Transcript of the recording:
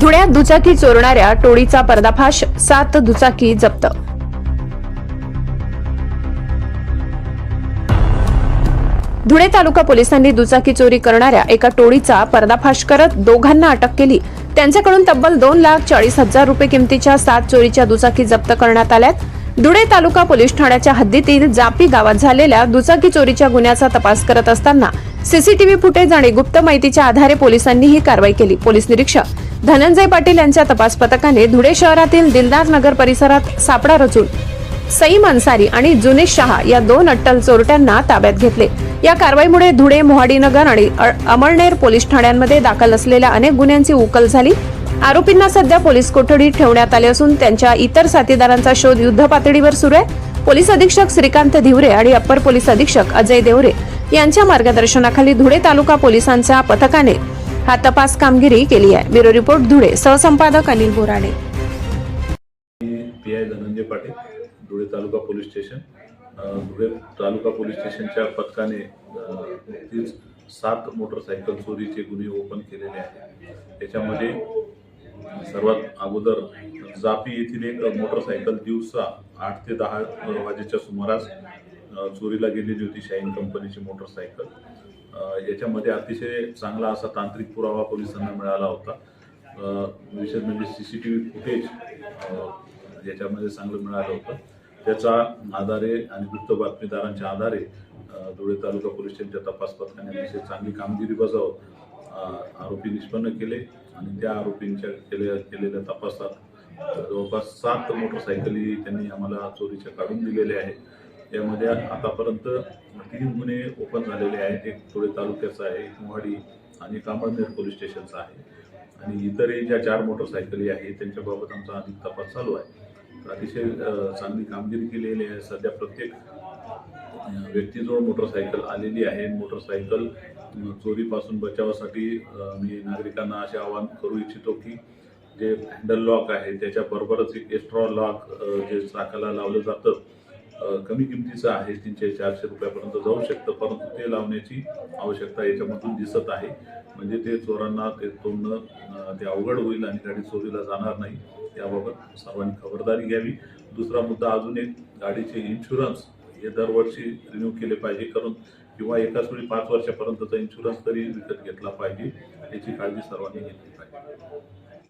धुळ्यात दुचाकी चोरणाऱ्या टोळीचा पर्दाफाश सात दुचाकी जप्त. धुळे तालुका पोलिसांनी दुचाकी चोरी करणाऱ्या एका टोळीचा पर्दाफाश करत दोघांना अटक केली. त्यांच्याकडून तब्बल दोन लाख चाळीस हजार रुपये किमतीच्या सात चोरीच्या दुचाकी जप्त करण्यात आल्यात. धुळे तालुका पोलीस ठाण्याच्या हद्दीतील जापी गावात झालेल्या दुचाकी चोरीच्या गुन्ह्याचा तपास करत असताना सीसीटीव्ही फुटेज आणि गुप्त माहितीच्या आधारे पोलिसांनी ही कारवाई केली. पोलीस निरीक्षक धनंजय पाटील यांच्या तपास पथकाने धुळे शहरातील दिलदार नगर परिसरात सापडा रचून सईम अन्सारी आणि जुनेश शहा या दोन अट्टल चोरट्यांना ताब्यात घेतले. या कारवाईमुळे धुळे मोहाडीनगर आणि अ- अमळनेर पोलीस ठाण्यांमध्ये दाखल असलेल्या अनेक गुन्ह्यांची उकल झाली. आरोपींना सध्या पोलीस कोठडीत ठेवण्यात आले असून त्यांच्या इतर साथीदारांचा शोध युद्ध पातळीवर सुरू आहे. पोलीस अधीक्षक श्रीकांत धिवरे आणि अप्पर पोलीस अधीक्षक अजय देवरे यांच्या मार्गदर्शनाखाली धुळे तालुका पोलिसांच्या पथकाने हा तपास कामगिरी केली आहे. Bureau report Dhule सहसंपादक Anil Borade. P I Dhananjay Patil Dhule taluka police station. Dhule taluka police स्टेशनच्या पथकाने नुकतीच सात मोटरसायकल चोरीचे गुन्हे ओपन केलेले आहेत. त्याच्यामध्ये सर्वात अगोदर जापी येथील एक मोटरसायकल दिवसा आठ ते दहा वाजेच्या सुमारास चोरीला गेलेली होती शाईन कंपनीची मोटरसायकल. याच्यामध्ये अतिशय चांगला असा तांत्रिक पुरावा पोलिसांना मिळाला होता. विशेष म्हणजे C C T V footage याच्यामध्ये चांगलं मिळालं होतं. त्याचा आधारे आणि गुप्त बातमीदारांच्या आधारे धुळे तालुका पोलीस स्टेशनच्या तपास पथकाने अतिशय चांगली कामगिरी बजावत आरोपी निष्पन्न केले आणि त्या आरोपींच्या केले केलेल्या तपासात जवळपास सात मोटरसायकली त्यांनी आम्हाला चोरीच्या काढून दिलेल्या आहेत. यामध्ये आतापर्यंत तीन गुन्हे ओपन झालेले आहेत. एक थोडे तालुक्याचा आहे एक मोहाडी आणि एक पोलीस स्टेशनचा आहे. आणि इतरही ज्या चार मोटरसायकली आहेत त्यांच्याबाबत आमचा अधिक तपास चालू आहे. तर अतिशय चांगली कामगिरी केलेली आहे. सध्या प्रत्येक व्यक्तीजवळ मोटरसायकल आलेली आहे. मोटरसायकल चोरीपासून बचावासाठी मी नागरिकांना असे आवाहन करू इच्छितो की जे हँडल लॉक आहे त्याच्याबरोबरच एक एक्स्ट्रा लॉक जे चाकाला लावलं जातं कमी किमतीचं आहे तीनशे चारशे रुपयापर्यंत जाऊ शकतं. परंतु ते लावण्याची आवश्यकता याच्यामधून दिसत आहे. म्हणजे ते चोरांना ते तोडणं ते अवघड होईल आणि गाडी चोरीला जाणार नाही याबाबत सर्वांनी खबरदारी घ्यावी. दुसरा मुद्दा अजून एक गाडीचे इन्शुरन्स हे दरवर्षी रिन्यू केले पाहिजे करून किंवा एकाच वेळी पाच वर्षापर्यंतचा इन्शुरन्स तरी विकत घेतला पाहिजे याची काळजी सर्वांनी घेतली पाहिजे.